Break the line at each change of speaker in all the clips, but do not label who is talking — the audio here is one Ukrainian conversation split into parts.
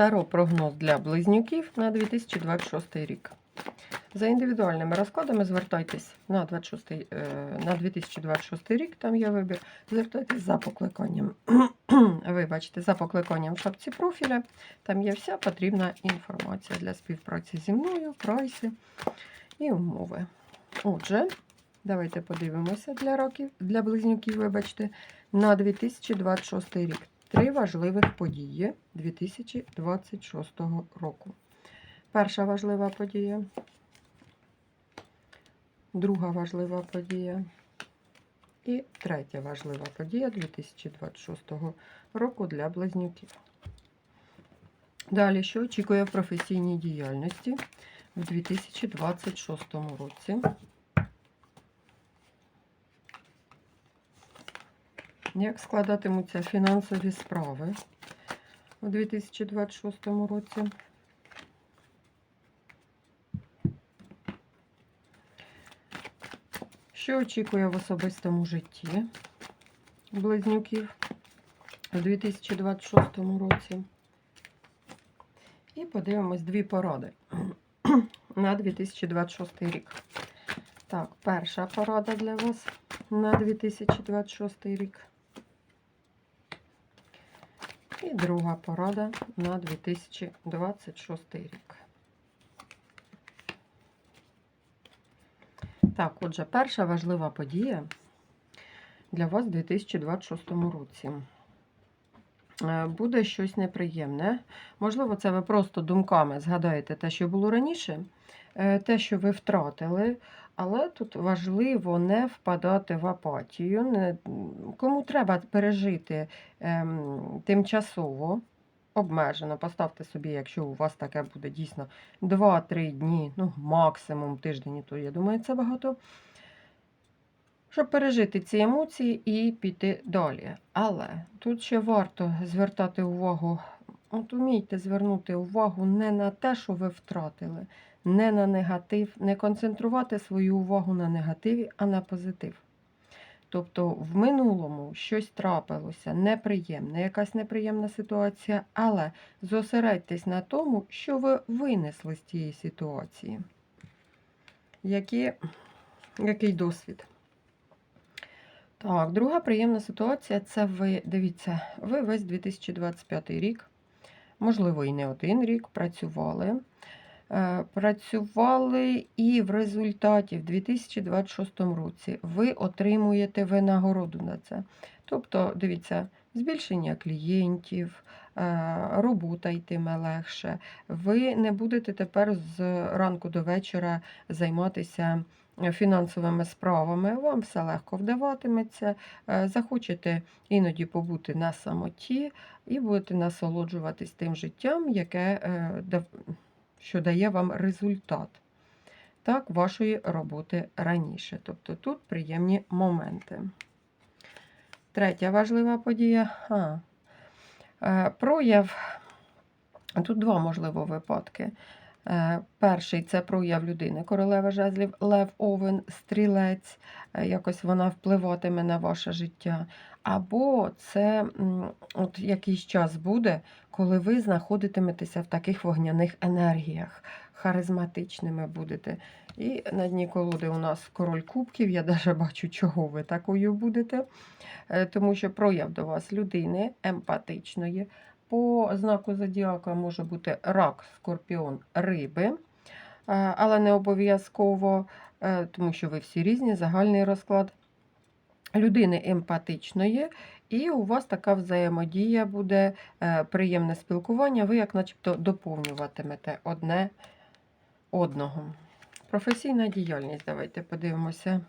Таро прогноз для близнюків на 2026 рік. За індивідуальними розкладами звертайтесь на 26, е, на 2026 рік, там є вибір. Звертайтесь за покликанням. Вибачте, за покликанням в шапці профіля. Там є вся потрібна інформація для співпраці зі мною, прайси і умови. Отже, давайте подивимося для років, для близнюків, вибачте, на 2026 рік. Три важливих події 2026 року. Перша важлива подія, друга важлива подія і третя важлива подія 2026 року для близнюків. Далі, що очікує в професійній діяльності в 2026 році? Як складатимуться фінансові справи у 2026 році? Що очікує в особистому житті близнюків у 2026 році? І подивимось дві поради на 2026 рік. Так, перша порада для вас на 2026 рік. І друга порада на 2026 рік. Так, отже, перша важлива подія для вас у 2026 році. Е, Буде щось неприємне. Можливо, це ви просто думками згадаєте те, що було раніше, е, те, що ви втратили, але тут важливо не впадати в апатію. Кому треба пережити ем, тимчасово, обмежено, поставте собі, якщо у вас таке буде дійсно 2-3 дні, ну максимум тиждень, то я думаю, це багато. Щоб пережити ці емоції і піти далі. Але тут ще варто звертати увагу, от умійте звернути увагу не на те, що ви втратили, не на негатив, не концентрувати свою увагу на негативі, а на позитив. Тобто в минулому щось трапилося неприємне, якась неприємна ситуація, але зосередьтесь на тому, що ви винесли з тієї ситуації. Які, який досвід? Так, друга приємна ситуація це ви, дивіться, ви весь 2025 рік, можливо, і не один рік, працювали. Е, Працювали і в результаті в 2026 році ви отримуєте винагороду на це. Тобто, дивіться, збільшення клієнтів, е, робота йтиме легше. Ви не будете тепер з ранку до вечора займатися фінансовими справами. Вам все легко вдаватиметься. Е, Захочете іноді побути на самоті і будете насолоджуватись тим життям, яке е, що дає вам результат так, вашої роботи раніше. Тобто тут приємні моменти. Третя важлива подія. А, е, прояв. Тут два можливо випадки. Е, Перший це прояв людини, королева жезлів, лев, овен, стрілець, е, якось вона впливатиме на ваше життя. Або це от якийсь час буде, коли ви знаходитиметеся в таких вогняних енергіях, харизматичними будете. І на дні колоди у нас король кубків, я навіть бачу, чого ви такою будете, Е, тому що прояв до вас людини емпатичної. По знаку зодіака може бути рак, скорпіон, риби, е, але не обов'язково, е, тому що ви всі різні, загальний розклад людини емпатичної, і у вас така взаємодія буде, е, приємне спілкування, ви як начебто доповнюватимете одне одного. Професійна діяльність, давайте подивимося.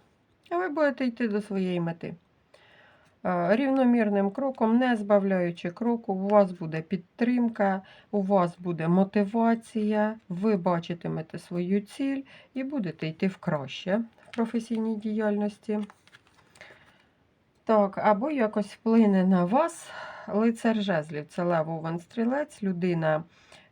А ви будете йти до своєї мети. Е, Рівномірним кроком, не збавляючи кроку, у вас буде підтримка, у вас буде мотивація, ви бачитимете свою ціль і будете йти в краще в професійній діяльності. Так, або якось вплине на вас лицар жезлів. Це Лев Овен Стрілець, людина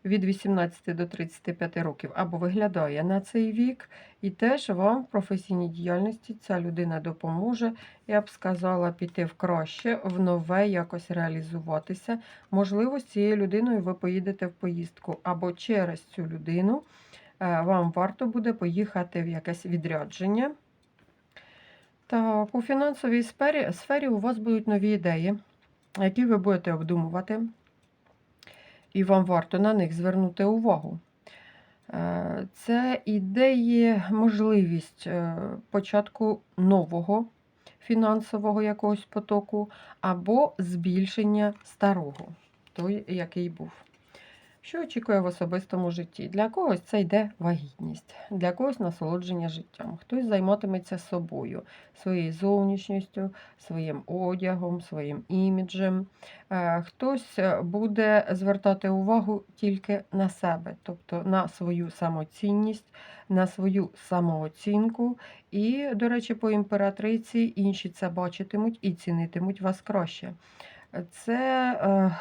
від 18 до 35 років або виглядає на цей вік, і теж вам в професійній діяльності ця людина допоможе, я б сказала, піти в краще, в нове якось реалізуватися. Можливо, з цією людиною ви поїдете в поїздку, або через цю людину е, вам варто буде поїхати в якесь відрядження. Так, у фінансовій сфері, сфері у вас будуть нові ідеї, які ви будете обдумувати, і вам варто на них звернути увагу. Е, Це ідеї, можливість е, початку нового фінансового якогось потоку або збільшення старого, той, який був. Що очікує в особистому житті? Для когось це йде вагітність, для когось насолодження життям. Хтось займатиметься собою, своєю зовнішністю, своїм одягом, своїм іміджем. Е, Хтось е, буде звертати увагу тільки на себе, тобто на свою самоцінність, на свою самооцінку. І, до речі, по імператриці інші це бачитимуть і цінитимуть вас краще. Це.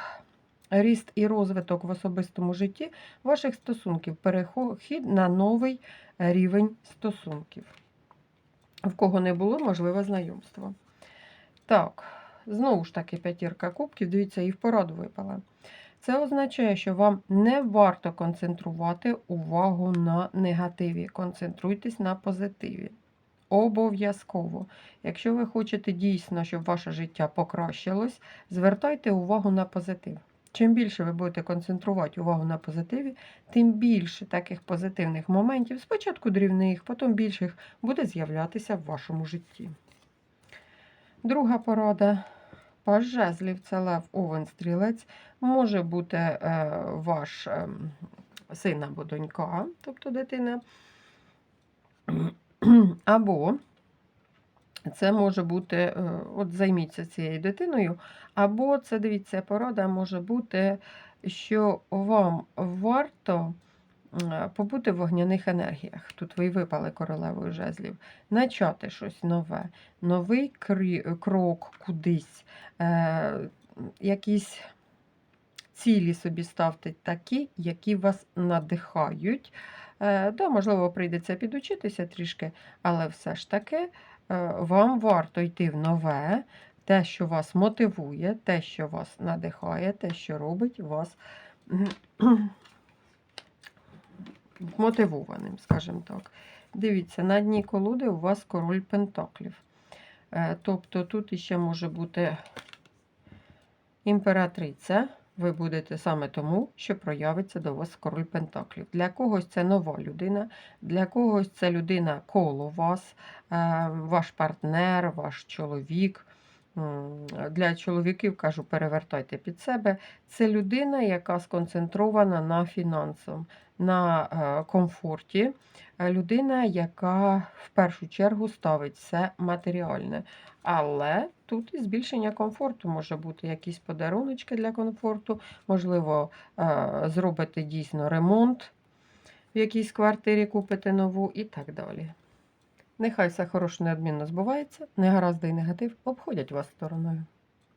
Ріст і розвиток в особистому житті ваших стосунків, перехід на новий рівень стосунків. В кого не було, можливе знайомство. Так, знову ж таки, п'ятірка кубків, дивіться, і в пораду випала. Це означає, що вам не варто концентрувати увагу на негативі. Концентруйтесь на позитиві. Обов'язково. Якщо ви хочете дійсно, щоб ваше життя покращилось, звертайте увагу на позитив. Чим більше ви будете концентрувати увагу на позитиві, тим більше таких позитивних моментів, спочатку дрібних, потім більших, буде з'являтися в вашому житті. Друга порада. Паж жезлів, це лев овен стрілець, може бути е, ваш е, син або донька, тобто дитина, або це може бути, е, от займіться цією дитиною, або це, дивіться, порада може бути, що вам варто е, побути в вогняних енергіях. Тут ви випали королевою жезлів, начати щось нове, новий крок кудись, е, якісь цілі собі ставте такі, які вас надихають. Да, можливо, прийдеться підучитися трішки, але все ж таки вам варто йти в нове, те, що вас мотивує, те, що вас надихає, те, що робить вас мотивованим, скажімо так. Дивіться, на дні колоди у вас король пентаклів. Е, Тобто тут іще може бути імператриця. Ви будете саме тому, що проявиться до вас король Пентаклів. Для когось це нова людина, для когось це людина коло вас, е, ваш партнер, ваш чоловік. Для чоловіків кажу, перевертайте під себе. Це людина, яка сконцентрована на фінансовому, на е, комфорті. Е, Людина, яка в першу чергу ставить все матеріальне. Але тут і збільшення комфорту може бути якісь подаруночки для комфорту, можливо, зробити дійсно ремонт в якійсь квартирі, купити нову і так далі. Нехай все хороше неодмінно збувається, негаразди і негатив обходять вас стороною.